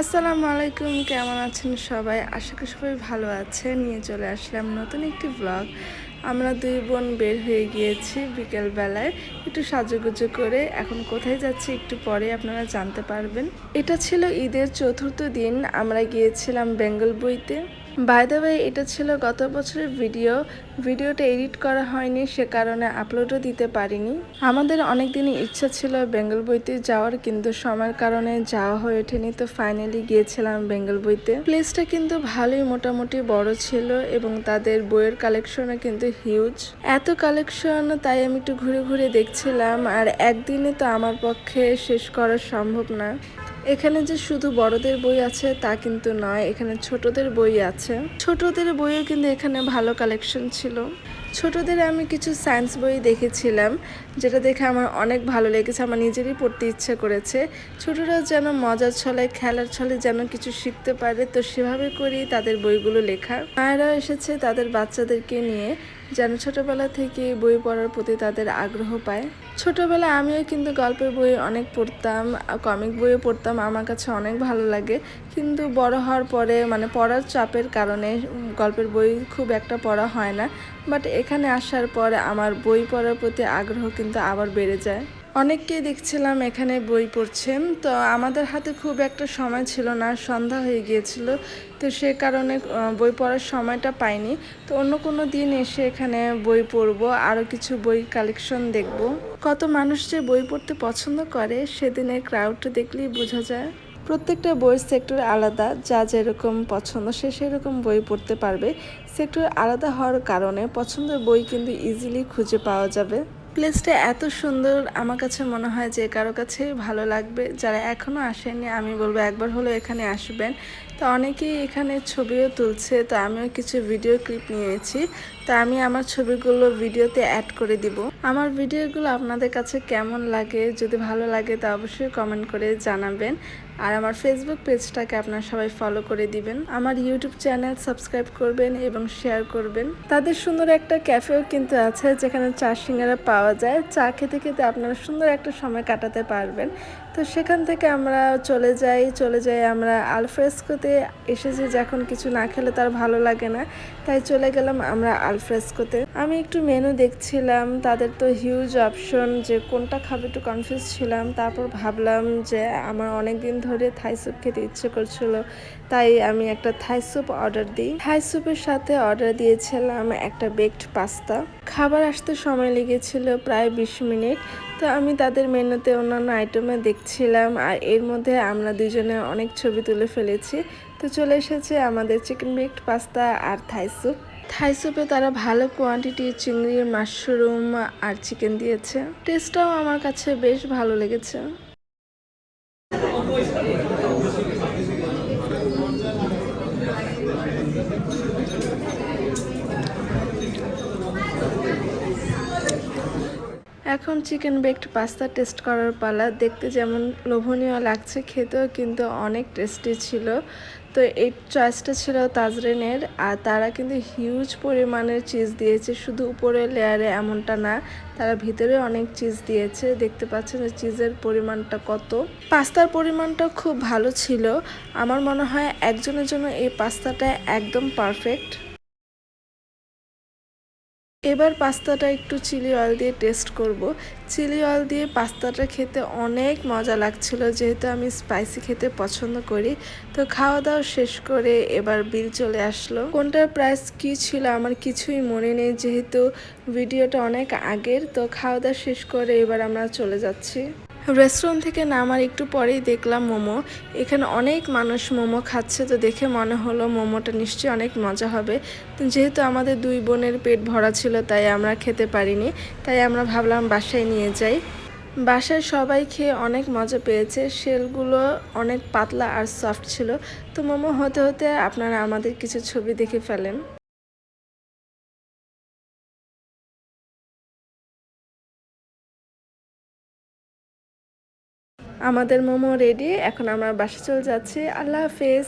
আসসালামু আলাইকুম, কেমন আছেন সবাই? আশা করি সবাই ভালো আছে নিয়ে চলে আসলাম নতুন একটি ব্লগ আমরা দুই বোন বের হয়ে গিয়েছি বিকেল বেলায় একটু সাজুগুজু করে। এখন কোথায় যাচ্ছি একটু পরে আপনারা জানতে পারবেন। এটা ছিল ঈদের চতুর্থ দিন। আমরা গিয়েছিলাম বেঙ্গল বইতে। বাই দ্য ওয়ে এটা ছিল গত বছরের ভিডিও ভিডিওটা এডিট করা হয়নি, সে কারণে আপলোডও দিতে পারিনি। আমাদের অনেক দিনই ইচ্ছা ছিল বেঙ্গল বইতে যাওয়ার, কিন্তু সময়ের কারণে যাওয়া হয়ে ওঠেনি, তো ফাইনালি গিয়েছিলাম বেঙ্গল বইতে। প্লেসটা কিন্তু ভালোই মোটামুটি বড় ছিল এবং তাদের বইয়ের কালেকশনও কিন্তু হিউজ এত কালেকশন তাই আমি একটু ঘুরে ঘুরে দেখছিলাম, আর একদিনে তো আমার পক্ষে শেষ করা সম্ভব না। এখানে যে শুধু বড়দের বই আছে তা কিন্তু নয়, এখানে ছোটদের বই আছে। ছোটদের বইও কিন্তু এখানে ভালো কালেকশন ছিল। ছোটদের আমি কিছু সায়েন্স বই দেখেছিলাম, যেটা দেখে আমার অনেক ভালো লেগেছে, আমার নিজেরই পড়তে ইচ্ছে করেছে। ছোটরা যেন মজার ছলে, খেলার ছলে যেন কিছু শিখতে পারে, তো সেভাবে করেই তাদের বইগুলো লেখা। মায়েরা এসেছে তাদের বাচ্চাদেরকে নিয়ে। যেন ছোটবেলা থেকে বই পড়ার প্রতি তাদের আগ্রহ পায়। ছোটবেলায় আমিও কিন্তু গল্পের বই অনেক পড়তাম কমিক বইও পড়তাম, আমার কাছে অনেক ভালো লাগে। কিন্তু বড় হওয়ার পরে মানে পড়ার চাপের কারণে গল্পের বই খুব একটা পড়া হয় না। বাট এখানে আসার পরে আমার বই পড়ার প্রতি আগ্রহ কিন্তু আবার বেড়ে যায়। অনেককেই দেখছিলাম, এখানে বই পড়ছেন তো আমাদের হাতে খুব একটা সময় ছিল না, সন্ধ্যা হয়ে গিয়েছিল। তো সে কারণে বই পড়ার সময়টা পাইনি। তো অন্য কোনো দিন এসে এখানে বই পড়ব আরও কিছু বই কালেকশন দেখব। কত মানুষ যে বই পড়তে পছন্দ করে, সেদিনের ক্রাউডটা দেখলেই বোঝা যায়। প্রত্যেকটা বইয়ের সেক্টর আলাদা, যা যেরকম পছন্দ, সে সেরকম বই পড়তে পারবে। সেক্টর আলাদা হওয়ার কারণে পছন্দের বই কিন্তু ইজিলি খুঁজে পাওয়া যাবে। প্লেসটা এত সুন্দর, আমার কাছে মনে হয় যে কারও কাছে ভালো লাগবে। যারা এখনও আসেনি আমি বলব একবার হলো এখানে আসবেন। তো অনেকেই এখানে ছবিও তুলছে, তো আমিও কিছু ভিডিও ক্লিপ নিয়েছি। তো আমি আমার ছবিগুলো ভিডিওতে অ্যাড করে দিব। আমার ভিডিওগুলো আপনাদের কাছে কেমন লাগে, যদি ভালো লাগে তা অবশ্যই কমেন্ট করে জানাবেন। আর আমার ফেসবুক পেজটাকে আপনারা সবাই ফলো করে দিবেন। আমার ইউটিউব চ্যানেল সাবস্ক্রাইব করবেন এবং শেয়ার করবেন। তাদের সুন্দর একটা ক্যাফেও কিন্তু আছে যেখানে চা সিঙ্গারা পাওয়া যায়। চা খেতে খেতে আপনারা সুন্দর একটা সময় কাটাতে পারবেন। তো সেখান থেকে আমরা চলে যাই চলে যাই আমরা আলফ্রেস্কোতে এসেছি যখন কিছু না খেলে তার ভালো লাগে না। তাই চলে গেলাম আমরা আলফ্রেস্কোতে আমি একটু মেনু দেখছিলাম, তাদের তো হিউজ অপশন যে কোনটা খাবে একটু কনফিউজ ছিলাম। তারপর ভাবলাম যে আমার অনেক দিন ধরে থাই স্যুপ খেতে ইচ্ছে করছিল, তাই আমি একটা থাই স্যুপ অর্ডার দিই। থাই স্যুপের সাথে অর্ডার দিয়েছিলাম একটা বেকড পাস্তা খাবার আসতে সময় লেগেছিল প্রায় বিশ মিনিট, তো আমি তাদের মেনুতে অন্যান্য আইটেমে দেখছিলাম, আর এর মধ্যে আমরা দুজনে অনেক ছবি তুলে ফেলেছি। তো চলে এসেছে আমাদের চিকেন বেকড পাস্তা আর থাই স্যুপ থাই স্যুপে তারা ভালো কোয়ান্টিটি চিংড়ি মাশরুম আর চিকেন দিয়েছে। টেস্টটাও আমার কাছে বেশ ভালো লেগেছে। Thank you. এখন চিকেন বেকড পাস্তা টেস্ট করার পালা। দেখতে যেমন লোভনীয় লাগছে খেতেও, কিন্তু অনেক টেস্টি ছিল। তো এই চয়েসটা ছিল তাজরেনের, আর তারা কিন্তু হিউজ পরিমাণের চিজ দিয়েছে। শুধু উপরের লেয়ারে এমনটা না, তারা ভিতরে অনেক চিজ দিয়েছে। দেখতে পাচ্ছেন যে চিজের পরিমাণটা কত। পাস্তার পরিমাণটা খুব ভালো ছিল। আমার মনে হয় একজনের জন্য এই পাস্তাটা একদম পারফেক্ট এবার পাস্তাটা একটু চিলি অয়েল দিয়ে টেস্ট করব। চিলি অয়েল দিয়ে পাস্তাটা খেতে অনেক মজা লাগছিল, যেহেতু আমি স্পাইসি খেতে পছন্দ করি। তো খাওয়া দাওয়া শেষ করে এবার বিল চলে আসলো। কোনটার প্রাইস কি ছিল আমার কিছুই মনে নেই, যেহেতু ভিডিওটা অনেক আগের। তো খাওয়া দাওয়া শেষ করে এবার আমরা চলে যাচ্ছি। রেস্টুরেন্ট থেকে নামার একটু পরেই দেখলাম মোমো। এখানে অনেক মানুষ মোমো খাচ্ছে, তো দেখে মনে হলো মোমোটা নিশ্চয়ই অনেক মজা হবে। যেহেতু আমাদের দুই বোনের পেট ভরা ছিল, তাই আমরা খেতে পারিনি। তাই আমরা ভাবলাম বাসায় নিয়ে যাই। বাসায় সবাই খেয়ে অনেক মজা পেয়েছে। শেলগুলো অনেক পাতলা আর সফট ছিল। তো মোমো হতে হতে আপনারা আমাদের কিছু ছবি দেখে ফেলেন। আমাদের মোমো রেডি এখন আমরা বাসা চলে যাচ্ছি। আল্লাহ হাফেজ।